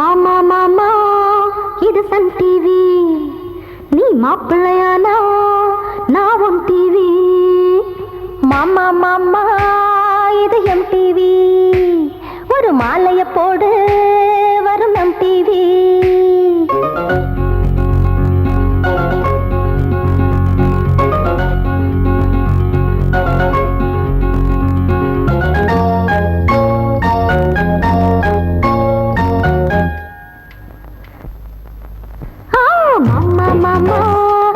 மாமா மாமா இது சன் டிவி நீ மாப்பிள்ளையானா? நான் உன் டிவி மாமா மாமா இது எம் டிவி ஒரு மாலையை போடு.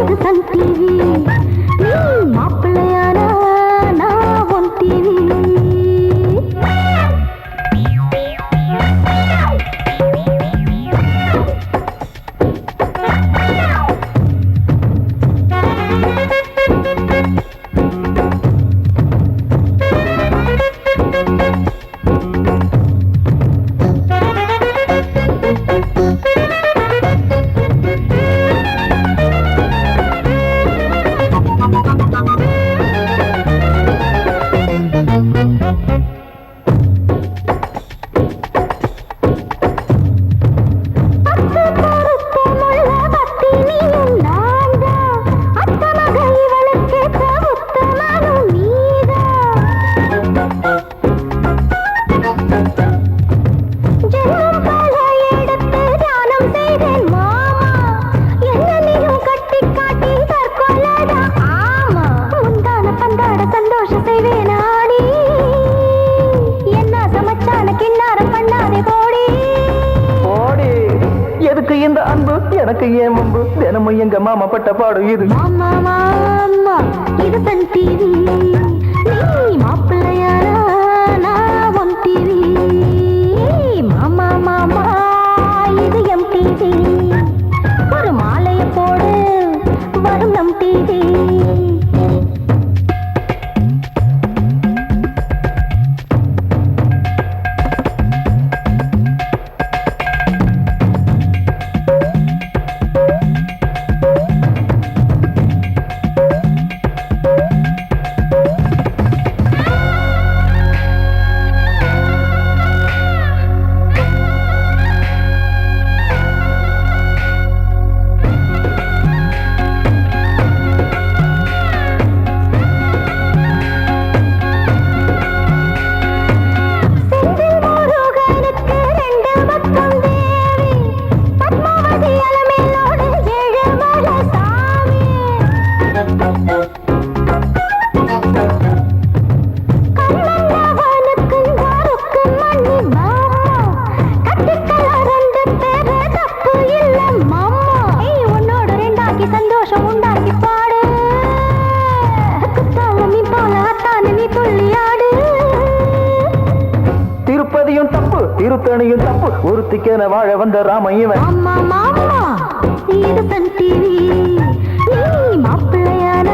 இது சன் டிவி மாப்பிள்ளையானா? இந்த அன்பு எனக்கு ஏன் முன்பு? தினமும் எங்க மாமா பட்ட பாடு இது. மாமா மாமா இது சன் டிவி திருத்தணியும் தப்பு. ஒருத்திக்கென வாழ வந்த ராமையவன். மாப்பிள்ளையான